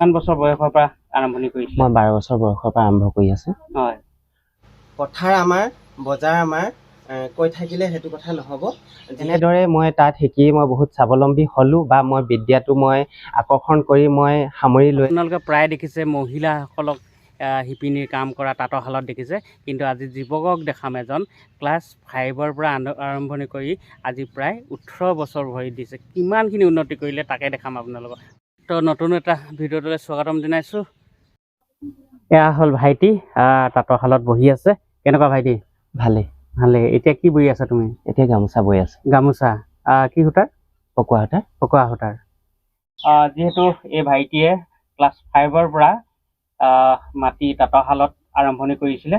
কিমান বছৰ বয়সৰ পৰা আৰম্ভণি কৰিছিলে মই বাৰ বছৰ বয়সৰ পৰা আৰম্ভ কৰি আছোঁ। হয়। পথাৰ আমাৰ বজাৰ আমাৰ কৈ থাকিলে সেইটো কথা নহ'ব। যেনেদৰে মই তাত শিকি মই বহুত স্বাৱলম্বী হ'লোঁ বা মই বিদ্যাটো মই আকৰ্ষণ কৰি মই সামৰি লৈ আপোনালোকে প্ৰায় দেখিছে মহিলাসকলক শিপিনীৰ কাম কৰা তাঁতৰশালত দেখিছে। কিন্তু আজি যুৱকক দেখাম এজন ক্লাছ ফাইভৰ পৰা আৰম্ভ- আৰম্ভণি কৰি আজি প্ৰায় ওঠৰ বছৰ ভৰি দিছে। কিমানখিনি উন্নতি কৰিলে তাকে দেখাম আপোনালোকক। তো নতুন এটা ভিডিঅ'টোলৈ স্বাগতম জনাইছোঁ। এয়া হ'ল ভাইটি আহ, তাঁতৰশালত বহি আছে। কেনেকুৱা ভাইটি? ভালেই। ভালে এতিয়া কি বহি আছা তুমি? এতিয়া গামোচা বৈ আছোঁ। গামোচা। কি সূতাৰ? পকোৱা সূতাৰ। পকোৱা সূতাৰ। যিহেতু এই ভাইটিয়ে ক্লাছ ফাইভৰ পৰা মাটি তাঁতৰশালত আৰম্ভণি কৰিছিলে।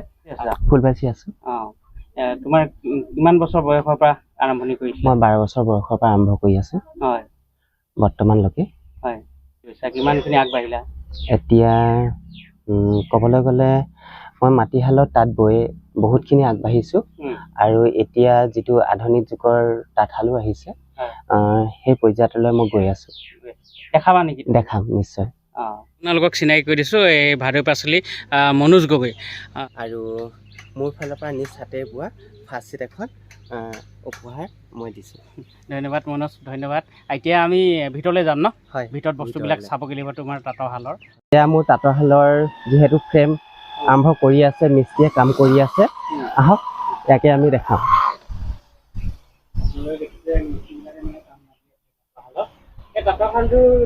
ফুল বাচি আছোঁ। অঁ তোমাৰ কিমান বছৰ বয়সৰ পৰা আৰম্ভণি কৰিছিলে? মই বাৰ বছৰ বয়সৰ পৰা আৰম্ভ কৰি আছোঁ। হয়। বৰ্তমানলৈকে। হয়। কৈছা কিমানখিনি আগবাঢ়িলা? এতিয়া ক'বলৈ গ'লে মই মাটিশালত তাঁত বৈ বহুতখিনি আগবাঢ়িছোঁ। আৰু এতিয়া যিটো আধুনিক যুগৰ তাঁতশালো আহিছে সেই পৰ্যায়টোলৈ মই গৈ আছোঁ। দেখাবা নেকি? দেখাম নিশ্চয়। অঁ। আপোনালোকক চিনাকি কৰি দিছোঁ এই ভাদৈ পাচলি মনোজ গগৈ। আৰু মোৰ ফালৰ পৰা নিজ হাতে বোৱা ফাৰ্ষ্ট ছিট এখন উপহাৰ মই দিছোঁ। ধন্যবাদ মনোজ ধন্যবাদ। এতিয়া আমি ভিতৰলৈ যাম ন? হয় ভিতৰত বস্তুবিলাক। চাবগৈ লাগিব তোমাৰ তাঁতৰশালৰ এতিয়া মোৰ তাঁতৰশালৰ যিহেতু ফ্ৰেম আৰম্ভ কৰি আছে মিস্ত্ৰীয়ে কাম কৰি আছে। আহক ইয়াকে আমি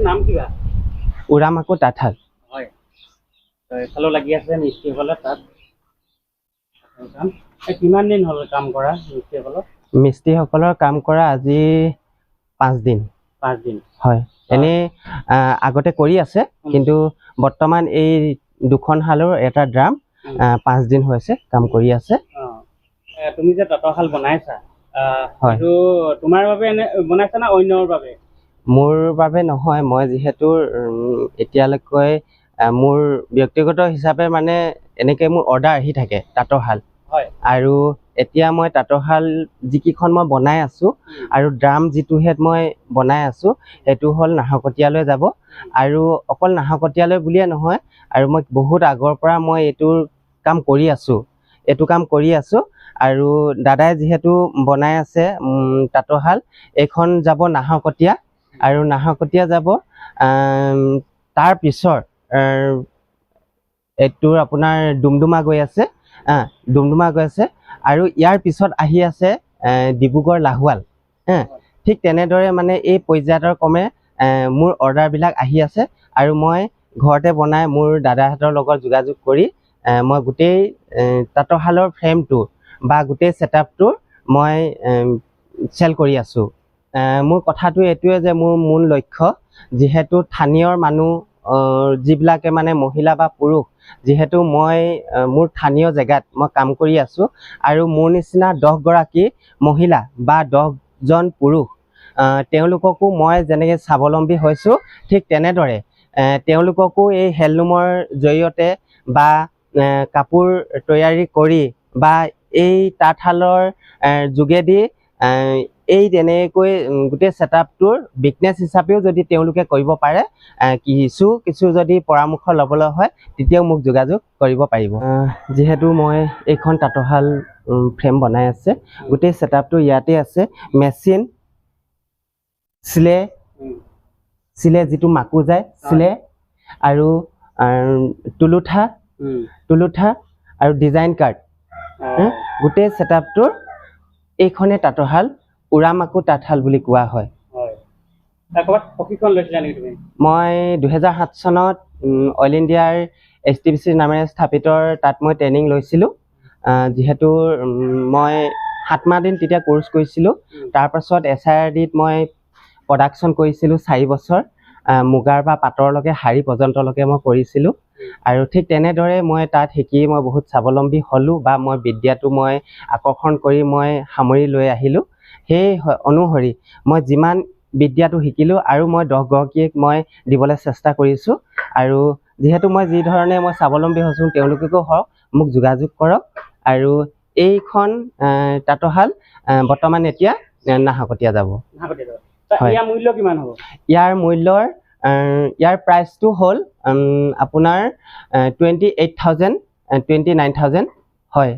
নাম কিবা? উৰামাকো তাঁতশাল। হয়। তো লাগি আছে মিস্ত্ৰীসকলে তাত। কিমান দিন হ'ল কাম কৰা মিস্ত্ৰীসকলৰ? মিস্ত্ৰীসকলৰ কাম কৰা আজি পাঁচদিন পাঁচদিন হয়। এনেই আগতে কৰি আছে কিন্তু বৰ্তমান এই দুখন শালৰ এটা ড্ৰাম উম। আহ, পাঁচদিন হৈছে কাম কৰি আছে। তুমি যে তাঁতৰশাল বনাইছা আহ, হয়। তোমাৰ বাবে এনে বনাইছা না অন্যৰ বাবে? মোৰ বাবে নহয় মই যিহেতু এতিয়ালৈকে মোৰ ব্যক্তিগত হিচাপে মানে এনেকৈ মোৰ অৰ্ডাৰ আহি থাকে তাঁতৰ শাল। আৰু এতিয়া মই তাঁতৰ শাল যিকেইখন মই বনাই আছোঁ আৰু ড্ৰাম যিটোহেত মই বনাই আছোঁ সেইটো হ'ল নাহকটীয়ালৈ যাব। আৰু অকল নাহকটীয়ালৈ বুলিয়ে নহয় আৰু মই বহুত আগৰ পৰা মই এইটোৰ কাম কৰি আছোঁ। এইটো কাম কৰি আছোঁ আৰু দাদাই যিহেতু বনাই আছে উম, তাঁতৰ শাল এইখন যাব নাহকটীয়া আৰু নাহকটীয়া যাব তাৰ পিছৰ এইটোৰ আপোনাৰ ডুমডুমা গৈ আছে। ডুমডুমা গৈ আছে আৰু ইয়াৰ পিছত আহি আছে ডিব্ৰুগড় লাহোৱাল। ঠিক তেনেদৰে মানে এই পৰ্যায়ৰ ক্ৰমে মোৰ অৰ্ডাৰবিলাক আহি আছে আৰু মই ঘৰতে বনাই মোৰ দাদাহঁতৰ লগত যোগাযোগ কৰি মই গোটেই তাঁতৰশালৰ ফ্ৰেমটো বা গোটেই ছেটআপটোৰ মই চেল কৰি আছোঁ। মোৰ কথাটো এইটোৱে যে মোৰ মূল লক্ষ্য যিহেতু স্থানীয় মানুহ যিবিলাকে মানে মহিলা বা পুৰুষ যিহেতু মই মোৰ স্থানীয় জেগাত মই কাম কৰি আছোঁ আৰু মোৰ নিচিনা দহগৰাকী মহিলা বা দহজন পুৰুষ তেওঁলোককো মই যেনেকৈ স্বাৱলম্বী হৈছোঁ ঠিক তেনেদৰে তেওঁলোককো এই হেণ্ডলুমৰ জৰিয়তে বা কাপোৰ তৈয়াৰী কৰি বা এই তাঁতশালৰ যোগেদি এই তেনেকৈ গোটেই ছেটআপটোৰ বিজনেছ হিচাপেও যদি তেওঁলোকে কৰিব পাৰে কিছু কিছু যদি পৰামৰ্শ ল'বলৈ হয় তেতিয়াও মোক যোগাযোগ কৰিব পাৰিব। যিহেতু মই এইখন তাঁতৰশাল উম, ফ্ৰেম বনাই আছে গোটেই ছেটআপটো ইয়াতে আছে। মেচিন চিলে চিলে যিটো মাকো যায় চিলে আৰু তুলুঠা তুলুঠা আৰু ডিজাইন কাৰ্ড গোটেই ছেটআপটোৰ এইখনে তাঁতৰশাল উৰামাকো তাঁতশাল বুলি কোৱা হয়। মই দুহেজাৰ সাত চনত অইল ইণ্ডিয়াৰ এছ টি পি চি নামেৰে স্থাপিতৰ তাত মই ট্ৰেইনিং লৈছিলোঁ। যিহেতু মই সাত মাহ দিন তেতিয়া কোৰ্চ কৰিছিলোঁ। তাৰপাছত এছ আই আৰ ডিত মই প্ৰডাকশ্যন কৰিছিলোঁ চাৰি বছৰ। মুগাৰ বা পাটৰলৈকে শাৰী পৰ্যন্তলৈকে মই কৰিছিলোঁ। আৰু ঠিক তেনেদৰে মই তাত শিকি মই বহুত স্বাৱলম্বী হ'লোঁ বা মই বিদ্যাটো মই আকৰ্ষণ কৰি মই সামৰি লৈ আহিলোঁ। সেই অনুসৰি মই যিমান বিদ্যাটো শিকিলোঁ আৰু মই দহগৰাকীক মই দিবলৈ চেষ্টা কৰিছোঁ। আৰু যিহেতু মই যি ধৰণে মই স্বাৱলম্বী হৈছোঁ তেওঁলোকেও হওক মোক যোগাযোগ কৰক। আৰু এইখন আহ, বৰ্তমান এতিয়া আহ, নাহকটীয়া যাব। ইয়াৰ মূল্যৰ ইয়াৰ প্ৰাইচটো হ'ল আপোনাৰ twenty eight thousand twenty nine thousand হয়।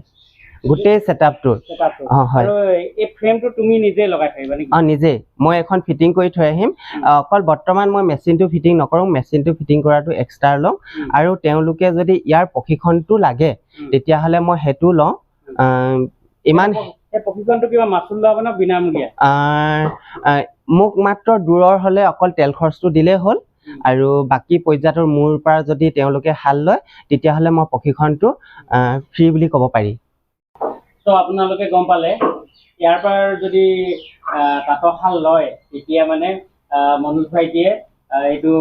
গোটেই ছেটআপটোৰ setup-টো। অঁ হয়। আৰু এই ফ্ৰেমটো তুমি নিজে লগাই থৰিবা নেকি? অঁ নিজেই। মই এখন ফিটিং কৰি থৈ আহিম। আহ, অকল বৰ্তমান মই মেচিনটো ফিটিং নকৰোঁ মেচিনটো ফিটিং কৰাটো এক্সট্ৰা লওঁ। আৰু তেওঁলোকে যদি ইয়াৰ প্ৰশিক্ষণটো লাগে। তেতিয়াহ'লে মই সেইটো লওঁ। ইমান প্ৰশিক্ষণটো কিবা মাচুল লোৱা বিনামূলীয়া? মোক মাত্ৰ দূৰৰ হ'লে অকল তেল খৰচটো দিলেই হ'ল। আৰু বাকী পৰ্যায়টোৰ মোৰ পৰা যদি তেওঁলোকে হাল লয় তেতিয়াহ'লে মই প্ৰশিক্ষণটো ফ্ৰী বুলি ক'ব পাৰি। আপোনালোকে গম পালে ইয়াৰ পৰা যদি আহ, তাঁতৰ শাল লয় তেতিয়া মানে মনোজ ভাইটিয়ে এইটো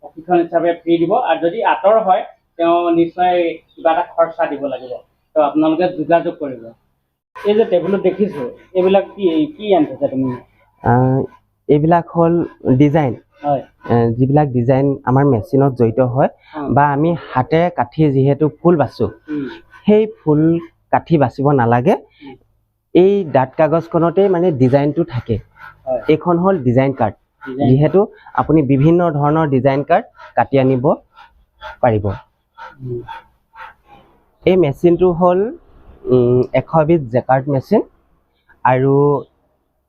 প্ৰশিক্ষণ হিচাপে ফ্ৰী দিব। আৰু যদি আঁতৰ হয় তেওঁ নিশ্চয় কিবা এটা খৰচা দিব লাগিব। ত' আপোনালোকে যোগাযোগ কৰিব। এই যে টেবুলত দেখিছো এইবিলাক কি কি আনিছা তুমি? এইবিলাক হ'ল ডিজাইন যিবিলাক ডিজাইন আমাৰ মেচিনত জড়িত হয় বা আমি হাতেৰে কাঠি যিহেতু ফুল বাচোঁ সেই ফুল কাঠি বাচিব নালাগে। এই ডাঠ কাগজখনতেই মানে ডিজাইনটো থাকে। এইখন হ'ল ডিজাইন কাৰ্ড যিহেতু আপুনি বিভিন্ন ধৰণৰ ডিজাইন কাৰ্ড কাটি আনিব পাৰিব। এই মেচিনটো হ'ল এশ বিধ জেকাৰ্ড মেচিন আৰু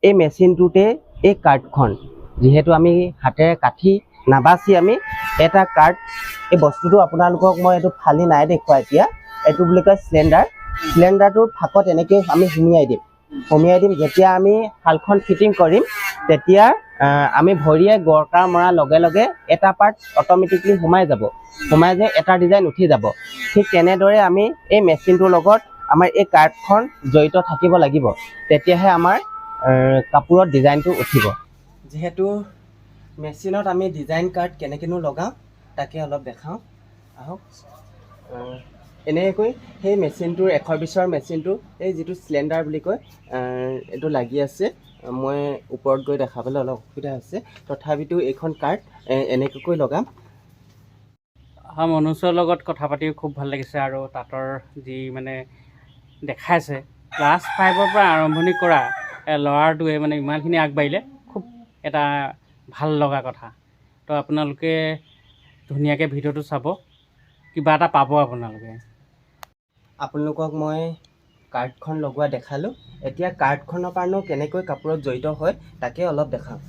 এই মেচিনটোতে এই কাৰ্ডখন। যিহেতু আমি হাতেৰে কাঠি নাবাচি আমি, এটা কাৰ্ড, এই বস্তুটো আপোনালোকক মই এইটো ফালি নাই দেখুওৱা এতিয়া। এইটো বুলি কয় চিলিণ্ডাৰ। চিলিণ্ডাৰটোৰ ফাকত এনেকৈ আমি সুমিয়াই দিম। সুমিয়াই দিম, যেতিয়া আমি শালখন ফিটিং কৰিম, তেতিয়া আমি ভৰিয়ে গৰকা মৰাৰ লগে লগে এটা পাৰ্ট অট'মেটিকলি সোমাই যাব। সোমাই যায় এটা ডিজাইন উঠি যাব। ঠিক তেনেদৰে আমি এই মেচিনটোৰ লগত আমাৰ এই কাৰ্ডখন জড়িত থাকিব লাগিব। তেতিয়াহে আমাৰ কাপোৰত ডিজাইনটো উঠিব। যিহেতু মেচিনত আমি ডিজাইন কাৰ্ড কেনেকৈনো লগাওঁ তাকে অলপ দেখাওঁ। আহক। আহ, এনেকৈ সেই মেচিনটোৰ এশ বিছৰ মেচিনটো এই যিটো চিলিণ্ডাৰ বুলি কয় এইটো লাগি আছে। মই ওপৰত গৈ দেখাবলৈ অলপ অসুবিধা হৈছে। তথাপিতো এইখন কাৰ্ড এ- এনেকুৱাকৈ লগাম। হয় মনোজৰ লগত কথা পাতি খুব ভাল লাগিছে আৰু তাঁতৰ যি মানে দেখাইছে। ক্লাছ ফাইভৰ পৰা আৰম্ভণি কৰা ল'ৰাটোৱে মানে ইমানখিনি আগবাঢ়িলে খুব এটা ভাল লগা কথা। তো আপোনালোকে ধুনীয়াকৈ ভিডিঅ'টো চাব কিবা এটা পাব আপোনালোকে। আপোনালোকক মই কাৰ্ডখন লগোৱা দেখালোঁ। এতিয়া কাৰ্ডখনৰ কাৰণেও কেনেকৈ কাপোৰত জড়িত হয় তাকে অলপ দেখাওঁ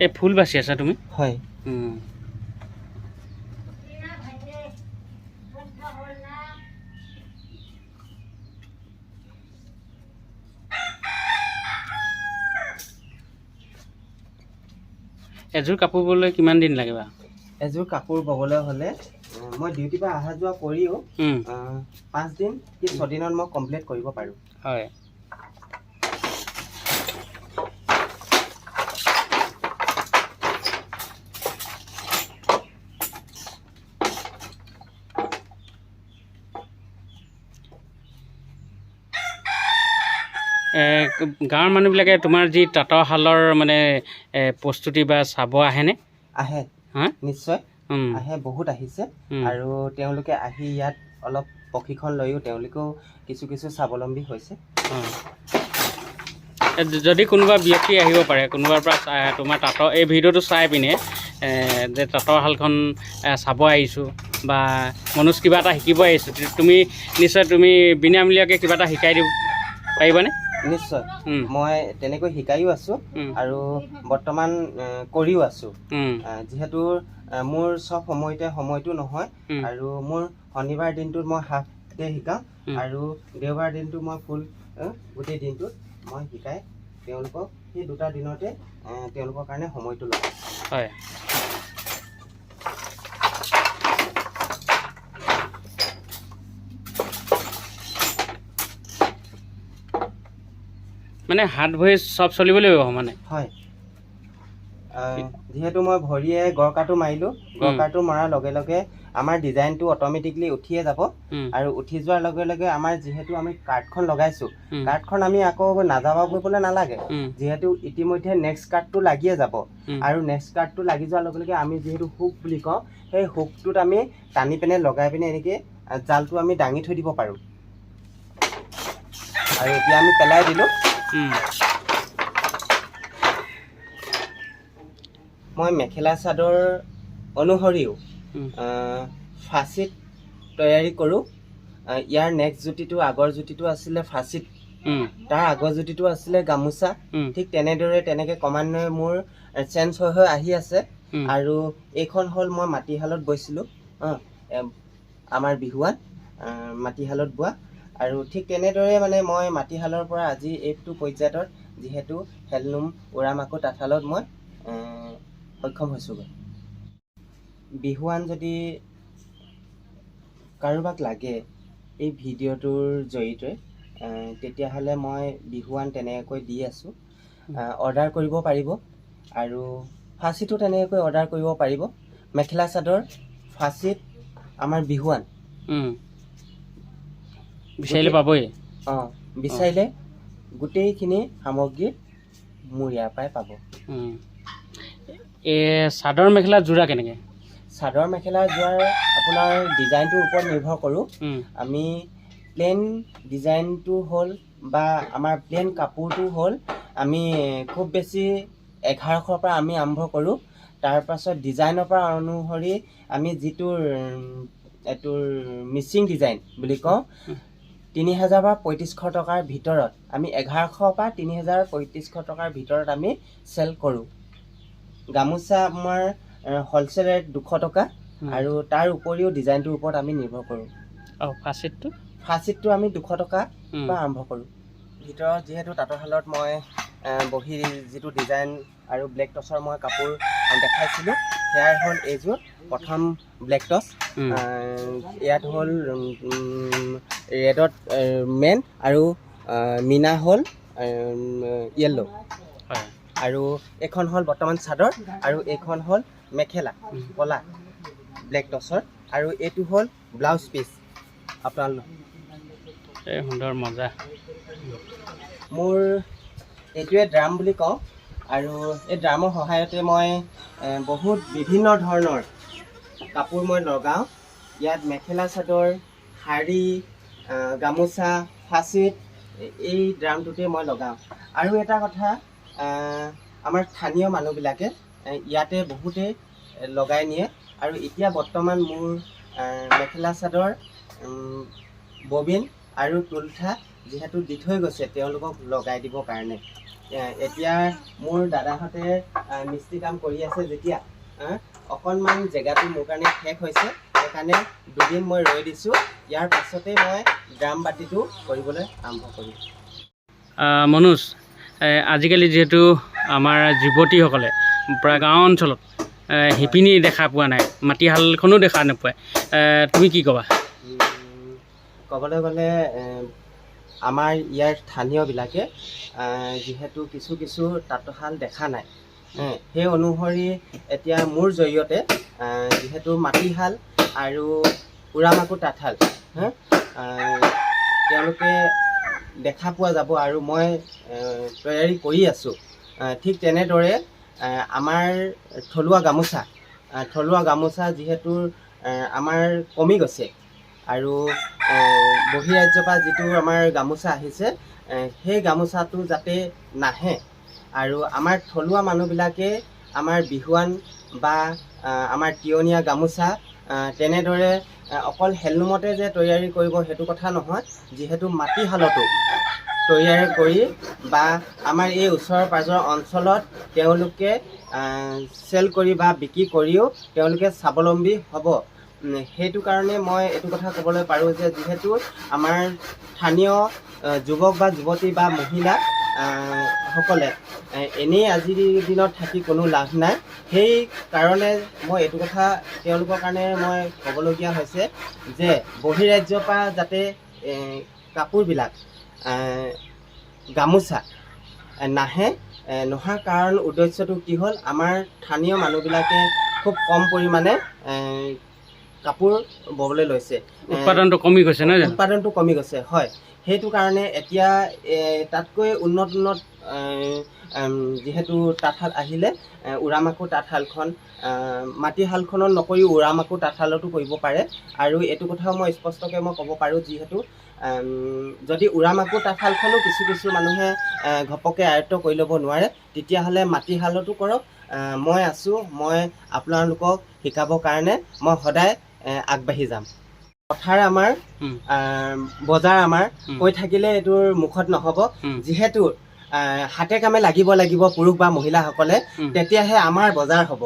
এই ফুল বাচি আছা তুমি? হয়। এযোৰ কাপোৰ ব'বলৈ কিমান দিন লাগে এযোৰ কাপোৰ ববলৈ হ'লে মই ডিউটিৰ পৰা অহা যোৱা কৰিও পাঁচদিন কি ছদিনত মই কমপ্লিট কৰিব পাৰোঁ। হয়। গাঁৱৰ মানুহবিলাকে তোমাৰ যি তাঁতৰ শালৰ মানে প্ৰস্তুতি বা চাব আহেনে? আহে। নিশ্চয়। আহে বহুত আহিছে। আৰু তেওঁলোকে আহি ইয়াত অলপ প্ৰশিক্ষণ লৈও তেওঁলোকেও কিছু কিছু স্বাৱলম্বী হৈছে। যদি কোনোবা ব্যক্তি আহিব পাৰে কোনোবাৰ পৰা তোমাৰ তাঁতৰ এই ভিডিঅ'টো চাই পিনে যে তাঁতৰ শালখন চাব আহিছোঁ বা মনোজ কিবা এটা শিকিব আহিছোঁ তুমি নিশ্চয় তুমি বিনামূলীয়াকৈ কিবা এটা শিকাই দিব পাৰিবানে? নিশ্চয়। মই তেনেকৈ শিকায়ো আছোঁ আৰু বৰ্তমান কৰিও আছোঁ। যিহেতু মোৰ চব সময়তে সময়টো নহয় আৰু মোৰ শনিবাৰ দিনটোত মই হাফ ডে শিকাওঁ। আৰু দেওবাৰ দিনটো মই ফুল গোটেই দিনটোত মই শিকাই তেওঁলোকক সেই দুটা দিনতে তেওঁলোকৰ কাৰণে সময়টো লওঁ। হয়। মানে হাত ভৰি চব চলিব লাগিব মানে। হয়। যিহেতু মই ভৰিয়ে গৰকাটো মাৰিলোঁ গৰকাটো মৰাৰ লগে লগে আমাৰ ডিজাইনটো অট'মেটিকলি উঠিয়ে যাব। আৰু উঠি যোৱাৰ লগে লগে আমাৰ যিহেতু আমি কাৰ্ডখন লগাইছোঁ কাৰ্ডখন আমি আকৌ নাযাবা কৰিবলৈ নালাগে। যিহেতু ইতিমধ্যে নেক্সট কাৰ্ডটো লাগিয়ে যাব। আৰু নেক্সট কাৰ্ডটো লাগি যোৱাৰ লগে লগে আমি যিহেতু হুক বুলি কওঁ সেই হুকটোত আমি টানি পিনে লগাই পিনে এনেকৈ জালটো আমি দাঙি থৈ দিব পাৰোঁ। আৰু এতিয়া আমি পেলাই দিলোঁ। মই মেখেলা চাদৰ অনুসৰিও ফাঁচীত তৈয়াৰী কৰোঁ। ইয়াৰ নেক্সট জুতিটো আগৰ জুতিটো আছিলে ফাঁচীত। তাৰ আগৰ জুতিটো আছিলে গামোচা। ঠিক তেনেদৰে তেনেকৈ ক্ৰমান্বয়ে মোৰ চেঞ্জ হৈ হৈ আহি আছে। আৰু এইখন হ'ল মই মাটিশালত বৈছিলোঁ। আমাৰ বিহুৱান মাটিশালত বোৱা। আৰু ঠিক তেনেদৰে মানে মই মাটিশালৰ পৰা আজি এইটো পৰ্যায়ত যিহেতু হেললুম উৰামাকো তাঁতশালত মই সক্ষম হৈছোঁগৈ। বিহুৱান যদি কাৰোবাক লাগে এই ভিডিঅ'টোৰ জৰিয়তে তেতিয়াহ'লে মই বিহুৱান তেনেকৈ দি আছোঁ। অৰ্ডাৰ কৰিব পাৰিব আৰু ফাঁচীটো তেনেকৈ অৰ্ডাৰ কৰিব পাৰিব। মেখেলা চাদৰ ফাঁচীত আমাৰ বিহুৱান। বিচাৰিলে পাবই। অঁ বিচাৰিলে গোটেইখিনি সামগ্ৰী মোৰ ইয়াৰ পৰাই পাব। এই চাদৰ মেখেলা যোৰা কেনেকৈ? চাদৰ মেখেলা যোৱাৰ আপোনাৰ ডিজাইনটোৰ ওপৰত নিৰ্ভৰ কৰোঁ। আমি প্লেন ডিজাইনটো হ'ল বা আমাৰ প্লেন কাপোৰটো হ'ল আমি খুব বেছি এঘাৰশৰ পৰা আমি আৰম্ভ কৰোঁ। তাৰপাছত ডিজাইনৰ পৰা অনুসৰি আমি যিটোৰ এইটোৰ মিচিং ডিজাইন বুলি কওঁ তিনি হাজাৰ বা পঁয়ত্ৰিছশ টকাৰ ভিতৰত আমি এঘাৰশ বা তিনি হাজাৰ পঁয়ত্ৰিছশ টকাৰ ভিতৰত আমি চেল কৰোঁ। গামোচা আমাৰ হ'লচেল ৰেট দুশ টকা। আৰু তাৰ উপৰিও ডিজাইনটোৰ ওপৰত আমি নিৰ্ভৰ কৰোঁ। আৰু ফাঁচীটো ফাঁচীটো আমি দুশ টকা পৰা আৰম্ভ কৰোঁ। ভিতৰত যিহেতু তাঁতৰশালত মই বহি যিটো ডিজাইন আৰু ব্লেক টচৰ মই কাপোৰ দেখাইছিলোঁ সেয়াই হ'ল এইযোৰ। প্ৰথম ব্লেক টচ ইয়াত হ'ল ৰেডত মেন আৰু মীনা হ'ল য়েল্ল' হয়। আৰু এইখন হ'ল বৰ্তমান চাদৰ আৰু এইখন হ'ল মেখেলা। কলা ব্লেক টচৰ আৰু এইটো হ'ল ব্লাউজ পিচ আপোনালোক? এই সুন্দৰ মজা। মোৰ এইটোৱে ড্ৰাম বুলি কওঁ। আৰু এই ড্ৰামৰ সহায়তে মই বহুত বিভিন্ন ধৰণৰ কাপোৰ মই লগাওঁ। ইয়াত মেখেলা চাদৰ শাৰী গামোচা ফাঁচীত এই ড্ৰামটোতে মই লগাওঁ। আৰু এটা কথা আমাৰ স্থানীয় মানুহবিলাকে ইয়াতে বহুতে লগাই নিয়ে। আৰু এতিয়া বৰ্তমান মোৰ মেখেলা চাদৰ ববিন আৰু তুলঠা যিহেতু দি থৈ গৈছে তেওঁলোকক লগাই দিবৰ কাৰণে। এতিয়া মোৰ দাদাহঁতে মিস্ত্ৰী কাম কৰি আছে যেতিয়া অকণমান জেগাটো মোৰ কাৰণে শেষ হৈছে। সেইকাৰণে দুদিন মই ৰৈ দিছোঁ। ইয়াৰ পাছতেই মই ড্ৰাম বাতিটো কৰিবলৈ আৰম্ভ কৰিম। মনোজ আজিকালি যিহেতু আমাৰ যুৱতীসকলে প্ৰায় গাঁও অঞ্চলত শিপিনী দেখা পোৱা নাই মাটিশালখনো দেখা নোপোৱাই। এ, তুমি কি ক'বা? ক'বলৈ গ'লে আমাৰ ইয়াৰ স্থানীয়বিলাকে যিহেতু কিছু কিছু তাঁতশাল দেখা নাই। সেই অনুসৰি এতিয়া মোৰ জৰিয়তে যিহেতু মাটিশাল আৰু উৰামাকো তাঁতশাল তেওঁলোকে দেখা পোৱা যাব আৰু মই তৈয়াৰী কৰি আছোঁ। ঠিক তেনেদৰে আমাৰ থলুৱা গামোচা থলুৱা গামোচা যিহেতু আমাৰ কমি গৈছে। আৰু বহিৰাজ্যৰ পৰা যিটো আমাৰ গামোচা আহিছে আহ, সেই গামোচাটো যাতে নাহে আৰু আমাৰ থলুৱা মানুহবিলাকে আমাৰ বিহুৱান বা আমাৰ তিয়নীয়া গামোচা তেনেদৰে অকল হেললুমতে যে তৈয়াৰী কৰিব সেইটো কথা নহয় যিহেতু মাটিশালতো তৈয়াৰী কৰি বা আমাৰ এই ওচৰৰ পাঁজৰ অঞ্চলত তেওঁলোকে চেল কৰি বা বিক্ৰী কৰিও তেওঁলোকে স্বাৱলম্বী হ'ব। সেইটো কাৰণে মই এইটো কথা ক'বলৈ পাৰোঁ যে যিহেতু আমাৰ স্থানীয় যুৱক বা যুৱতী বা মহিলা সকলে এনেই আজিৰ দিনত থাকি কোনো লাভ নাই। সেই কাৰণে মই এইটো কথা তেওঁলোকৰ কাৰণে মই ক'বলগীয়া হৈছে যে বহিৰাজ্যৰ পৰা যাতে কাপোৰবিলাক গামোচা নাহে এ, নোহোৱা কাৰণ উদ্দেশ্যটো কি হ'ল? আমাৰ স্থানীয় মানুহবিলাকে খুব কম পৰিমাণে কাপোৰ ববলৈ লৈছে। উৎপাদনটো কমি গৈছে নহয় উৎপাদনটো কমি গৈছে হয়। সেইটো কাৰণে এতিয়া তাতকৈ উন্নত উন্নত যিহেতু তাঁতশাল আহিলে এ, উৰামাকো তাঁতশালখন মাটিশালখনত নকৰি উৰামাকো তাঁতশালতো কৰিব পাৰে। আৰু এইটো কথাও মই স্পষ্টকৈ মই ক'ব পাৰোঁ যিহেতু যদি উৰামাকো তাঁতশালখনো কিছু কিছু মানুহে আহ, ঘপকে আয়ত্ব কৰি ল'ব নোৱাৰে তেতিয়াহ'লে মাটিশালতো কৰক। মই আছোঁ মই আপোনালোকক শিকাবৰ কাৰণে মই সদায় আগবাঢ়ি যাম। পথাৰ আমাৰ বজাৰ আমাৰ কৈ থাকিলে এইটোৰ মুখত নহ'ব। যিহেতু হাতে কামে লাগিব লাগিব পুৰুষ বা মহিলাসকলে তেতিয়াহে আমাৰ বজাৰ হ'ব।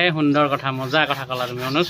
এই সুন্দৰ কথা মজাৰ কথা ক'লা তুমি অনুজ।